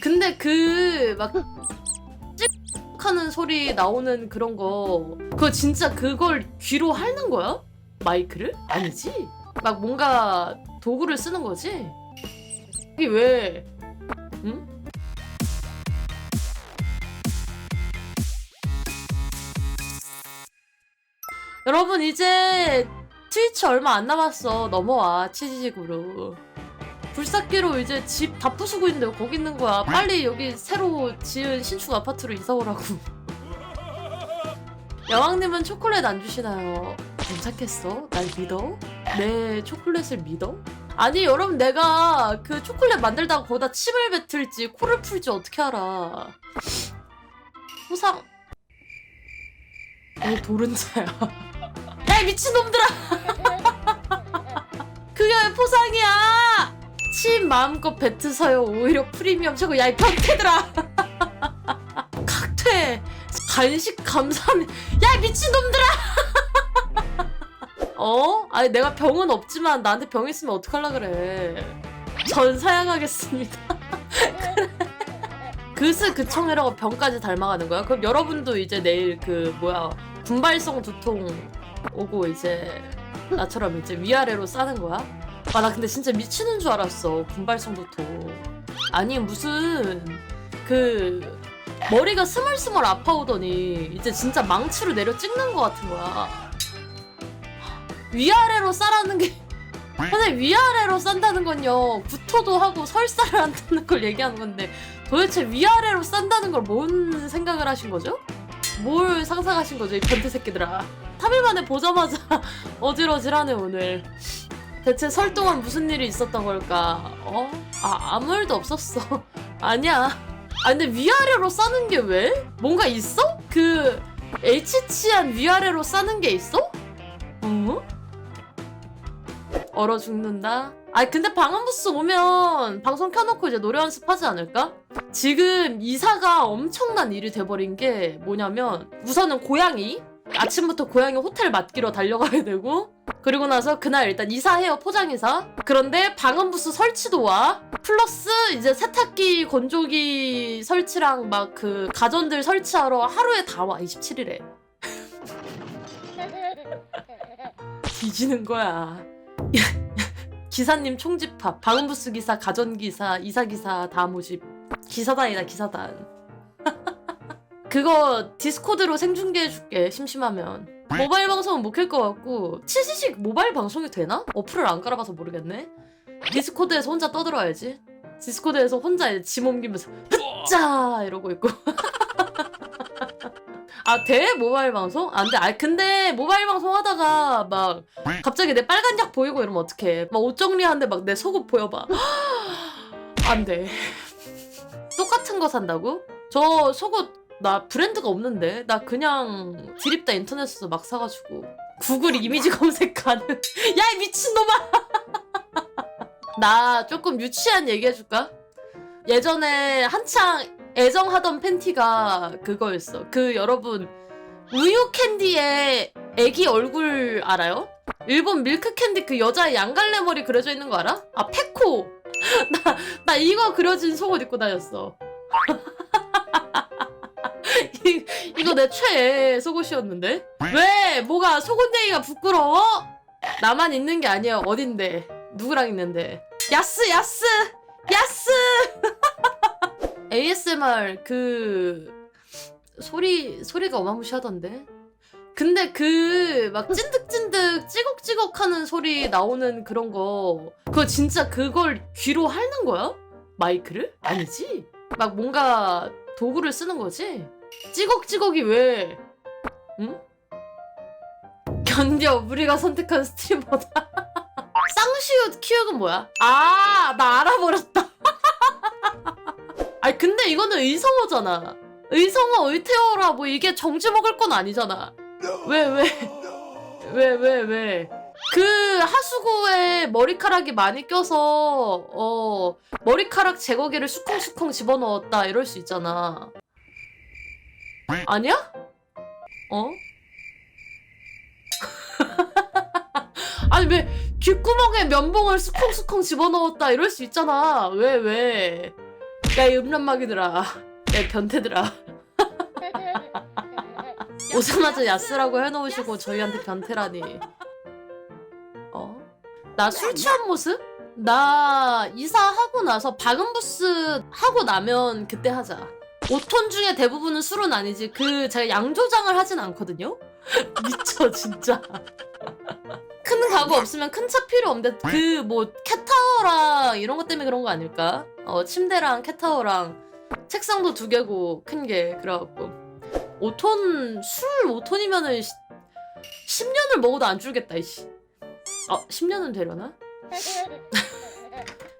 근데 그막 찍하는 소리 나오는 그런 거 그거 진짜 그걸 귀로 핥는 거야? 마이크를? 아니지? 막 뭔가 도구를 쓰는 거지? 이게 왜? 응? 여러분 이제 트위치 얼마 안 남았어 넘어와 치지직으로 불삭기로 이제 집 다 부수고 있는데 거기 있는 거야. 빨리 여기 새로 지은 신축 아파트로 이사 오라고. 여왕님은 초콜릿 안 주시나요? 괜찮겠어? 날 믿어? 내 초콜릿을 믿어? 아니 여러분 내가 그 초콜릿 만들다가 거기다 침을 뱉을지 코를 풀지 어떻게 알아? 포상. 어 도른자야. 야이 미친놈들아! 그게 왜 포상이야? 침 마음껏 뱉으세요. 오히려 프리미엄 최고. 야 이 변태들아. 각퇴. 간식 감사합니다. 야이 미친놈들아. 어? 아니 내가 병은 없지만 나한테 병 있으면 어떡할라 그래. 전 사양하겠습니다. 그스 그청이라고 병까지 닮아가는 거야? 그럼 여러분도 이제 내일 그 뭐야 분발성 두통 오고 이제 나처럼 이제 위아래로 싸는 거야? 아 나 근데 진짜 미치는 줄 알았어 두통 아니 무슨 그 머리가 스멀스멀 아파오더니 이제 진짜 망치로 내려 찍는 것 같은 거야. 위아래로 싸라는 게 근데 위아래로 싼다는 건요 구토도 하고 설사를 한다는 걸 얘기하는 건데 도대체 위아래로 싼다는 걸 뭔 생각을 하신 거죠? 뭘 상상하신 거죠 이 변태 새끼들아? 3일 만에 보자마자 어질어질하네 오늘 대체 설 동안 무슨 일이 있었던 걸까 어? 아 아무 일도 없었어 아니야 아 근데 위아래로 싸는 게 왜? 뭔가 있어? 그 H치한 위아래로 싸는 게 있어? 어? 얼어 죽는다. 아 근데 방음부스 오면 방송 켜놓고 이제 노래 연습하지 않을까? 지금 이사가 엄청난 일이 돼버린 게 뭐냐면 우선은 고양이 아침부터 고양이 호텔 맡기러 달려가야 되고 그리고 나서 그날 일단 이사해요 포장이사 그런데 방음부스 설치도 와. 플러스 이제 세탁기 건조기 설치랑 막 그 가전들 설치하러 하루에 다 와 27일에. 뒤지는 거야. 기사님 총집합 방음부스 기사 가전기사 이사기사 다 모집. 기사단이다 기사단 그거 디스코드로 생중계해 줄게 심심하면 모바일 방송은 못켤것 같고 치시식 모바일 방송이 되나? 어플을 안 깔아봐서 모르겠네 디스코드에서 혼자 떠들어야지 디스코드에서 혼자 짐 옮기면서 짜 이러고 있고 아 돼? 모바일 방송? 안 돼 아 근데 모바일 방송 하다가 막 갑자기 내 빨간 약 보이고 이러면 어떡해 막 옷 정리하는데 막 내 속옷 보여봐 안 돼 똑같은 거 산다고? 저 속옷 나 브랜드가 없는데 나 그냥 드립다 인터넷에서 막 사가지고 구글 이미지 검색 가능 야이 미친놈아 나 조금 유치한 얘기 해줄까? 예전에 한창 애정하던 팬티가 그거였어 그 여러분 우유 캔디에 애기 얼굴 알아요? 일본 밀크 캔디 그 여자의 양갈래 머리 그려져 있는 거 알아? 아 페코 나, 나 이거 그려진 속옷 입고 다녔어 이, 이거 내 최애 속옷이었는데? 왜? 뭐가 속옷 얘기가 부끄러워? 나만 있는 게 아니야. 어딘데? 누구랑 있는데? 야스 야스! 야스! ASMR 그 소리 소리가 어마무시하던데? 근데 그 막 찐득찐득 찌걱찌걱하는 소리 나오는 그런 거 그거 진짜 그걸 귀로 핥는 거야? 마이크를? 아니지? 막 뭔가 도구를 쓰는 거지 찌걱찌걱이 왜 응? 견뎌 우리가 선택한 스트리머다 쌍시옷 키읔은 뭐야? 아 나 알아버렸다 아니 근데 이거는 의성어잖아 의성어 의태어라 뭐 이게 정지 먹을 건 아니잖아 왜 왜? 왜 왜 왜? 그 하수구에 머리카락이 많이 껴서 어 머리카락 제거기를 수컹수컹 집어넣었다 이럴 수 있잖아 아니야? 어? 아니 왜 귓구멍에 면봉을 수컹수컹 집어넣었다 이럴 수 있잖아 왜 왜? 야 이 음란마귀들아 야 변태들아 오자마자 야스라고 해놓으시고 저희한테 변태라니 어? 나 술 취한 모습? 나 이사하고 나서 박은부스 하고 나면 그때 하자 5톤 중에 대부분은 술은 아니지. 그 제가 양조장을 하진 않거든요? 미쳐 진짜. 큰 가구 없으면 큰 차 필요 없는데 그 뭐 캣타워랑 이런 것 때문에 그런 거 아닐까? 어 침대랑 캣타워랑 책상도 두 개고 큰 게 그래갖고. 5톤 술 5톤이면은 10년을 먹어도 안 줄겠다 이씨. 어 10년은 되려나?